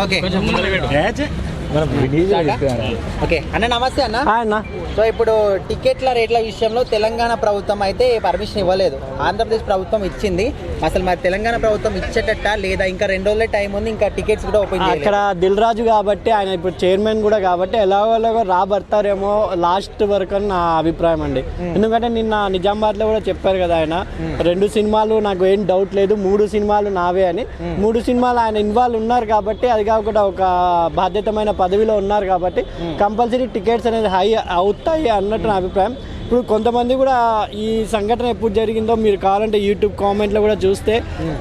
Okay. Okay అన్న నమస్తే అన్న. అన్న. సో ఇప్పుడు టికెట్ల రేట్ల విషయంలో తెలంగాణ ప్రభుత్వం అయితే పర్మిషన్ ఇవ్వలేదు. ఆంధ్రప్రదేశ్ ప్రభుత్వం ఇచ్చింది. అసలు మరి తెలంగాణ ప్రభుత్వం ఇచ్చేటట్ట లేదా? ఇంకా రెండు రోజులే టైం ఉంది ఇంకా టికెట్స్ కూడా ఓపెన్ అక్కడ దిల్ రాజు కాబట్టి ఆయన ఇప్పుడు చైర్మన్ కూడా కాబట్టి ఎలాగో ఎలాగో రాబడతారేమో లాస్ట్ వరకు అని నా అభిప్రాయం అండి. ఎందుకంటే నిన్న నిజామాబాద్లో కూడా చెప్పారు కదా ఆయన రెండు సినిమాలు నాకు ఏం డౌట్ లేదు మూడు సినిమాలు నావే అని. మూడు సినిమాలు ఆయన ఇన్వాల్వ్ ఉన్నారు కాబట్టి అది కాకుండా ఒక బాధ్యతమైన పదవిలో ఉన్నారు కాబట్టి కంపల్సరీ టికెట్స్ అనేది హై అవుతాయి అన్నట్టు నా అభిప్రాయం. ఇప్పుడు కొంతమంది కూడా ఈ సంఘటన ఎప్పుడు జరిగిందో మీరు కావాలంటే యూట్యూబ్ కామెంట్లో కూడా చూస్తే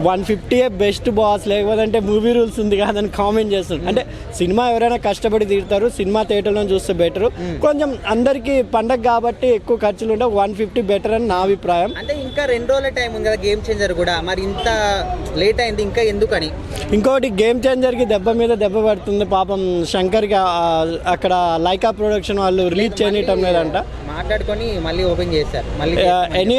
వన్ ఫిఫ్టీయే బెస్ట్ బాస్ లేకపోతే మూవీ రూల్స్ ఉంది కాదని కామెంట్ చేస్తారు. అంటే సినిమా ఎవరైనా కష్టపడి తీరుతారు సినిమా థియేటర్లో చూస్తే బెటర్ కొంచెం అందరికీ పండగ కాబట్టి ఎక్కువ ఖర్చులు ఉంటే వన్ ఫిఫ్టీ బెటర్ అని నా అభిప్రాయం. అంటే ఇంకా రెండు రోజుల టైం ఉంది కదా గేమ్ చేంజర్ కూడా. మరి ఇంత లేట్ అయింది ఇంకా ఎందుకని? ఇంకోటి గేమ్ చేంజర్కి దెబ్బ మీద దెబ్బ పడుతుంది పాపం శంకర్కి అక్కడ లైకా ప్రొడక్షన్ వాళ్ళు రిలీజ్ చేయటం లేదంట. మాట్లాడుకొని మళ్ళీ ఓపెన్ చేశారు. మళ్ళీ ఎనీ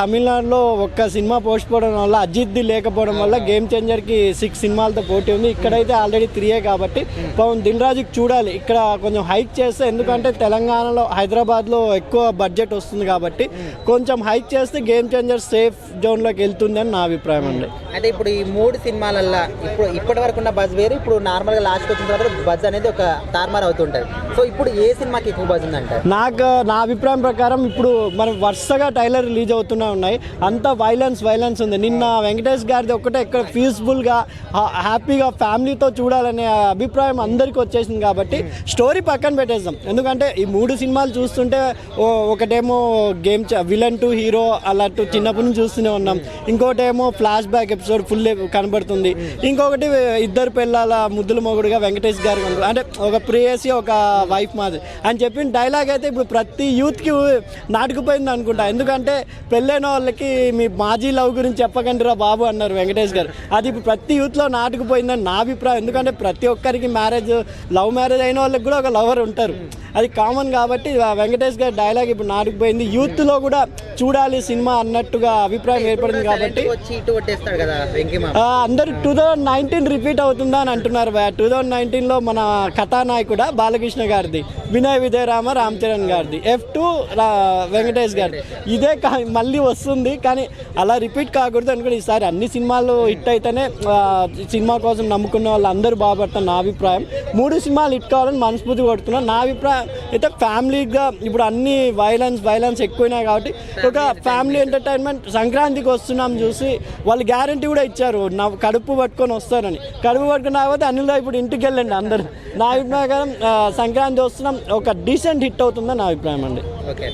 తమిళనాడులో ఒక్క సినిమా పోస్ట్ పోవడం వల్ల అజిత్ది లేకపోవడం వల్ల గేమ్ చేంజర్కి సిక్స్ సినిమాలతో పోటీ ఉంది. ఇక్కడైతే ఆల్రెడీ త్రీయే కాబట్టి పాపం దిల్ రాజుకి చూడాలి. ఇక్కడ కొంచెం హైక్ చేస్తే ఎందుకంటే తెలంగాణలో హైదరాబాద్లో ఎక్కువ బడ్జెట్ వస్తుంది కాబట్టి కొంచెం హైక్ చేస్తే గేమ్ చేంజర్ సేఫ్ జోన్లోకి వెళ్తుంది అని నా అభిప్రాయం అండి. అయితే ఇప్పుడు ఈ మూడు సినిమాలల్లో ఇప్పుడు ఇప్పటి వరకు ఉన్న బజ్ వేరు. ఇప్పుడు నార్మల్గా లాస్ట్కి వచ్చిన తర్వాత బజ్ అనేది ఒక తారుమారు అవుతుంటుంది. సో ఇప్పుడు ఏ సినిమాకి ఎక్కువ బజ్ ఉందంటారు? నాకు నా అభిప్రాయం ప్రకారం ఇప్పుడు మనం వరుసగా టైలర్ రిలీజ్ అవుతూనే ఉన్నాయి. అంత వైలెన్స్ వైలెన్స్ ఉంది. నిన్న వెంకటేష్ గారిది ఒక్కటే ఇక్కడ పీస్ఫుల్గా హ్యాపీగా ఫ్యామిలీతో చూడాలనే అభిప్రాయం అందరికీ వచ్చేసింది కాబట్టి స్టోరీ పక్కన పెట్టేద్దాం. ఎందుకంటే ఈ మూడు సినిమాలు చూస్తుంటే ఓ- ఒకటేమో గేమ్ విలన్ టు హీరో అన్నట్టు చిన్నప్పటి నుంచి చూస్తూనే ఉన్నాం. ఇంకోటేమో ఫ్లాష్ బ్యాక్ ఎపిసోడ్ ఫుల్ కనబడుతుంది. ఇంకొకటి ఇద్దరు పిల్లల ముద్దుల మొగుడుగా వెంకటేష్ గారు అంటే ఒక ప్రేయసి ఒక వైఫ్ మాది. అని చెప్పిన డైలాగ్ అయితే ఇప్పుడు ప్రతి యూత్కి నాటుకుపోయింది అనుకుంటా. ఎందుకంటే పెళ్ళైన వాళ్ళకి మీ మాజీ లవ్ గురించి చెప్పకండి రా బాబు అన్నారు వెంకటేష్ గారు. అది ఇప్పుడు ప్రతి యూత్లో నాటుకుపోయిందని నా అభిప్రాయం. ఎందుకంటే ప్రతి ఒక్కరికి మ్యారేజ్ లవ్ మ్యారేజ్ అయిన వాళ్ళకి కూడా ఒక లవర్ ఉంటారు. అది కామన్ కాబట్టి వెంకటేష్ గారి డైలాగ్ ఇప్పుడు నాటుకుపోయింది. యూత్లో కూడా చూడాలి సినిమా అన్నట్టుగా అభిప్రాయం ఏర్పడింది కాబట్టి అందరు టూ థౌజండ్ నైన్టీన్ రిపీట్ అవుతుందా అని అంటున్నారు టూ థౌజండ్ నైన్టీన్లో మన కథానాయకుడ బాలకృష్ణ గారిది. వినయ్ విజయరామ రామ్ చరణ్ గారిది. ఎఫ్ టూ వెంకటేష్ గారిది ఇదే మళ్ళీ వస్తుంది కానీ అలా రిపీట్ కాకూడదు అనుకుని ఈసారి అన్ని సినిమాలు హిట్ అయితేనే సినిమా కోసం నమ్ముకున్న వాళ్ళు అందరూ బాగుపడతారు నా అభిప్రాయం. మూడు సినిమాలు హిట్ కావాలని మనస్ఫూర్తి కొడుతున్నాను నా అభిప్రాయం అయితే ఫ్యామిలీగా ఇప్పుడు అన్ని వైలెన్స్ వైలెన్స్ ఎక్కువైనాయి కాబట్టి ఒక ఫ్యామిలీ ఎంటర్టైన్మెంట్ సంక్రాంతికి వస్తున్నాం చూసి వాళ్ళు గ్యారంటీ కూడా ఇచ్చారు నా కడుపు పట్టుకొని వస్తారని. కడుపు పట్టుకుని రాకపోతే అనిల్ ఇప్పుడు ఇంటికి వెళ్ళండి అందరూ. నా అభిప్రాయం సంక్రాంతి వస్తున్నాం. ఒక డీసెంట్ హిట్ అవుతుందని నా అభిప్రాయం అండి. ఓకే